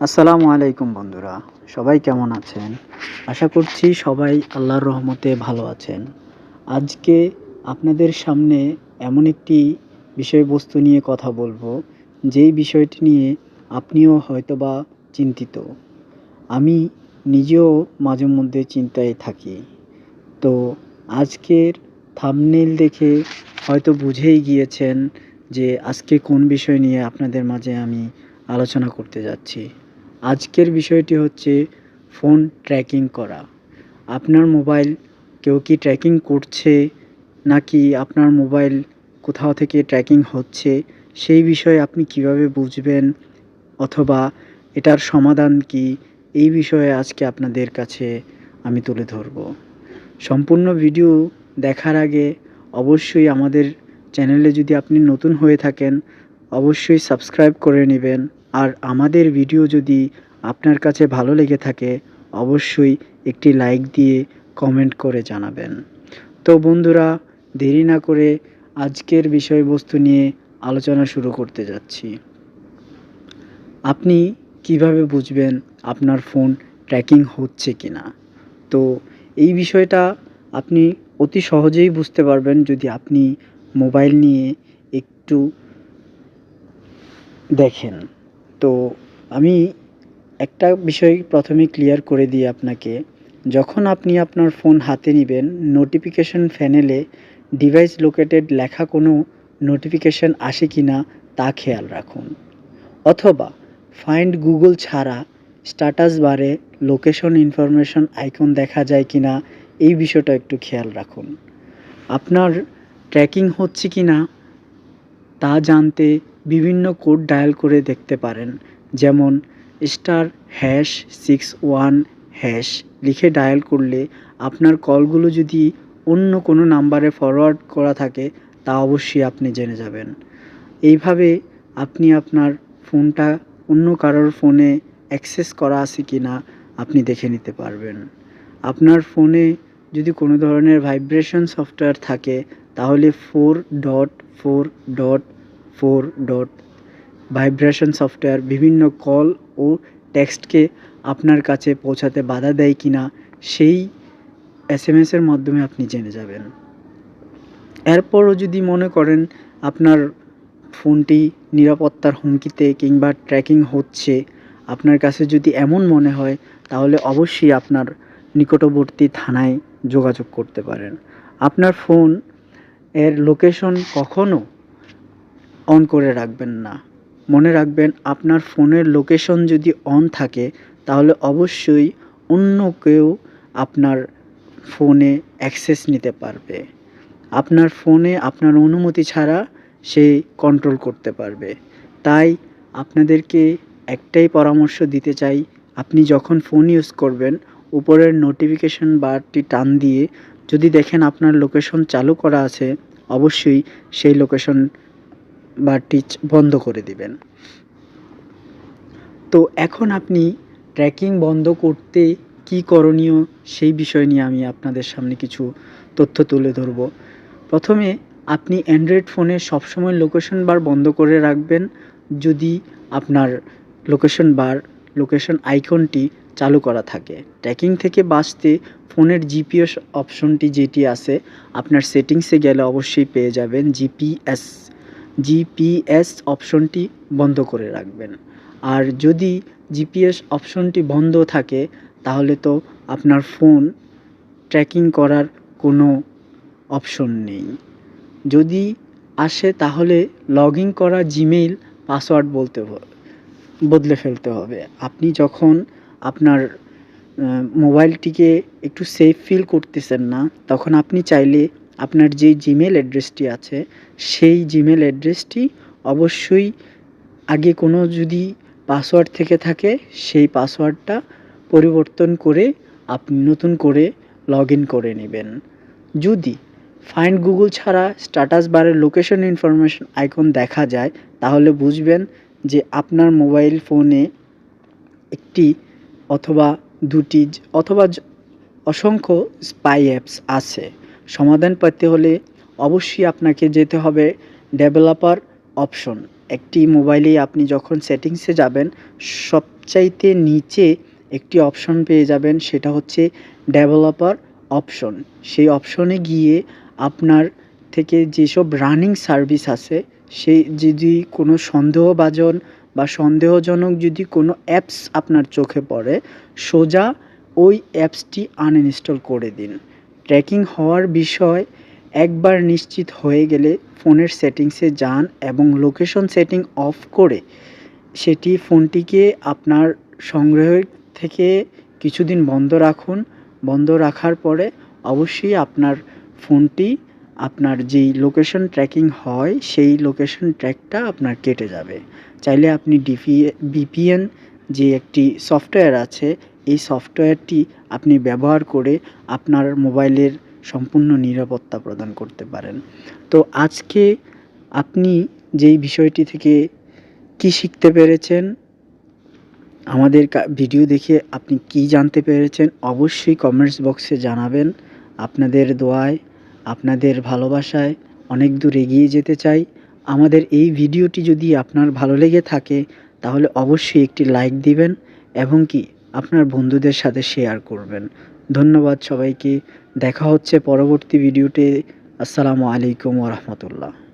আসসালামু আলাইকুম বন্ধুরা, সবাই কেমন আছেন? আশা করছি সবাই আল্লাহর রহমতে ভালো আছেন। আজকে আপনাদের সামনে এমন একটি বিষয়বস্তু নিয়ে কথা বলব, যেই বিষয়টি নিয়ে আপনিও হয়তোবা চিন্তিত। আমি নিজেও মাঝে মধ্যে চিন্তায় থাকি। তো আজকের থামনেল দেখে হয়তো বুঝেই গিয়েছেন যে আজকে কোন বিষয় নিয়ে আপনাদের মাঝে আমি আলোচনা করতে যাচ্ছি। আজকের বিষয়টি হচ্ছে ফোন ট্র্যাকিং করা। আপনার মোবাইল কেউ কি ট্র্যাকিং করছে নাকি আপনার মোবাইল কোথাও থেকে ট্র্যাকিং হচ্ছে, সেই বিষয়ে আপনি কীভাবে বুঝবেন অথবা এটার সমাধান কি, এই বিষয়ে আজকে আপনাদের কাছে আমি তুলে ধরব। সম্পূর্ণ ভিডিও দেখার আগে অবশ্যই আমাদের চ্যানেলে যদি আপনি নতুন হয়ে থাকেন, অবশ্যই সাবস্ক্রাইব করে নেবেন। আর আমাদের ভিডিও যদি আপনার কাছে ভালো লেগে থাকে, অবশ্যই একটি লাইক দিয়ে কমেন্ট করে জানাবেন। তো বন্ধুরা, দেরি না করে আজকের বিষয়বস্তু নিয়ে আলোচনা শুরু করতে যাচ্ছি। আপনি কীভাবে বুঝবেন আপনার ফোন ট্র্যাকিং হচ্ছে কি না তো এই বিষয়টা আপনি অতি সহজেই বুঝতে পারবেন যদি আপনি মোবাইল নিয়ে একটু দেখেন। তো আমি একটা বিষয় প্রথমে ক্লিয়ার করে দিই আপনাকে। যখন আপনি আপনার ফোন হাতে নেবেন নোটিফিকেশন প্যানেলে ডিভাইস লোকেটেড লেখা কোনো নোটিফিকেশন আসে কি না তা খেয়াল রাখুন। অথবা ফাইন্ড গুগল ছাড়া স্ট্যাটাস বারে লোকেশন ইনফরমেশন আইকন দেখা যায় কি না এই বিষয়টা একটু খেয়াল রাখুন। আপনার ট্র্যাকিং হচ্ছে কি না তা জানতে বিভিন্ন কোড ডায়াল করে দেখতে পারেন। যেমন, star hash six one hash লিখে ডায়াল করলে আপনার কলগুলো যদি অন্য কোনো নাম্বারে ফরওয়ার্ড করা থাকে, তা অবশ্যই আপনি জেনে যাবেন। এইভাবে আপনি আপনার ফোনটা অন্য কারোর ফোনে অ্যাক্সেস করা আছে কি না আপনি দেখে নিতে পারবেন। আপনার ফোনে যদি কোনো ধরনের ভাইব্রেশন সফটওয়্যার থাকে, তাহলে four dot four dot four dot vibration software বিভিন্ন কল ও টেক্সটকে আপনার কাছে পৌঁছাতে বাধা দেয় কি না সেই এস এম এসের মাধ্যমে আপনি জেনে যাবেন। এরপরও যদি মনে করেন আপনার ফোনটি নিরাপত্তার হুমকিতে কিংবা ট্র্যাকিং হচ্ছে, আপনার কাছে যদি এমন মনে হয়, তাহলে অবশ্যই আপনার নিকটবর্তী থানায় যোগাযোগ করতে পারেন। আপনার ফোন এর লোকেশন কখনো অন করে রাখবেন না। মনে রাখবেন, আপনার ফোনের লোকেশন যদি অন থাকে, তাহলে অবশ্যই অন্য কেউ আপনার ফোনে অ্যাক্সেস নিতে পারবে। আপনার ফোনে আপনার অনুমতি ছাড়া সে কন্ট্রোল করতে পারবে। তাই আপনাদেরকে একটাই পরামর্শ দিতে চাই, আপনি যখন ফোন ইউজ করবেন, উপরের নোটিফিকেশন বারটি টান দিয়ে যদি দেখেন আপনার লোকেশন চালু করা আছে, অবশ্যই সেই লোকেশন বারটি টিচ বন্ধ করে দিবেন। তো এখন আপনি ট্র্যাকিং বন্ধ করতে কি করণীয় সেই বিষয় নিয়ে আমি আপনাদের সামনে কিছু তথ্য তুলে ধরব। প্রথমে আপনি অ্যান্ড্রয়েড ফোনে সবসময় লোকেশন বার বন্ধ করে রাখবেন। যদি আপনার লোকেশন বার লোকেশন আইকনটি চালু করা থাকে। ট্র্যাকিং থেকে বাঁচতে ফোনের জিপিএস অপশনটি যেটি আছে, আপনার সেটিংসে গেলে অবশ্যই পেয়ে যাবেন জিপিএস জিপিএস অপশনটি বন্ধ করে রাখবেন। আর যদি জিপিএস অপশনটি বন্ধ থাকে, তাহলে তো আপনার ফোন ট্র্যাকিং করার কোনো অপশন নেই। যদি আসে, তাহলে লগ ইন করা জিমেইল পাসওয়ার্ড বলতে বদলে ফেলতে হবে। আপনি যখন আপনার মোবাইলটিকে একটু সেফ ফিল করতেছেন না, তখন আপনি চাইলে আপনার যেই জিমেল অ্যাড্রেসটি আছে, সেই জিমেল অ্যাড্রেসটি অবশ্যই আগে কোনো যদি পাসওয়ার্ড থেকে থাকে, সেই পাসওয়ার্ডটা পরিবর্তন করে আপনি নতুন করে লগ ইন করে নেবেন। যদি ফাইন্ড গুগল ছাড়া স্ট্যাটাস বারের লোকেশন ইনফরমেশন আইকন দেখা যায়, তাহলে বুঝবেন যে আপনার মোবাইল ফোনে একটি অথবা দুটি, অথবা অসংখ্য স্পাই অ্যাপস আছে। সমাধান পেতে হলে অবশ্যই আপনাকে যেতে হবে ডেভেলপার অপশন। একটি মোবাইলে আপনি যখন সেটিংসে যাবেন, সবচাইতে নিচে একটি অপশন পেয়ে যাবেন, সেটা হচ্ছে ডেভেলপার অপশন। সেই অপশনে গিয়ে আপনার থেকে যেসব রানিং সার্ভিস আছে সেই যদি কোনো সন্দেহভাজন বা সন্দেহজনক যদি কোনো অ্যাপস আপনার চোখে পড়ে, সোজা ওই অ্যাপসটি আনইনস্টল করে দিন। ট্র্যাকিং হওয়ার বিষয় একবার নিশ্চিত হয়ে গেলে ফোনের সেটিংসে যান এবং লোকেশন সেটিং অফ করে সেটি ফোনটিকে আপনার সংগ্রহের থেকে কিছুদিন বন্ধ রাখুন। বন্ধ রাখার পরে অবশ্যই আপনার ফোনটি, আপনার যেই লোকেশন ট্র্যাকিং হয়, সেই লোকেশন ট্র্যাকটা আপনার কেটে যাবে। চাইলে আপনি ডিপি বিপিএন যে একটি সফটওয়্যার আছে এই সফটওয়্যারটি আপনি ব্যবহার করে আপনার মোবাইলের সম্পূর্ণ নিরাপত্তা প্রদান করতে পারেন। তো আজকে আপনি যেই বিষয়টি থেকে কী শিখতে পেরেছেন, আমাদের ভিডিও দেখে আপনি কি জানতে পেরেছেন, অবশ্যই কমেন্টস বক্সে জানাবেন। আপনাদের দোয়ায়, আপনাদের ভালোবাসায় অনেক দূর এগিয়ে যেতে চাই। আমাদের এই ভিডিওটি যদি আপনার ভালো লেগে থাকে, তাহলে অবশ্যই একটি লাইক দিবেন এবং কি আপনার বন্ধুদের সাথে শেয়ার করবেন। ধন্যবাদ সবাইকে। দেখা হচ্ছে পরবর্তী ভিডিওতে আসসালামু আলাইকুম ওরহমতুল্লাহ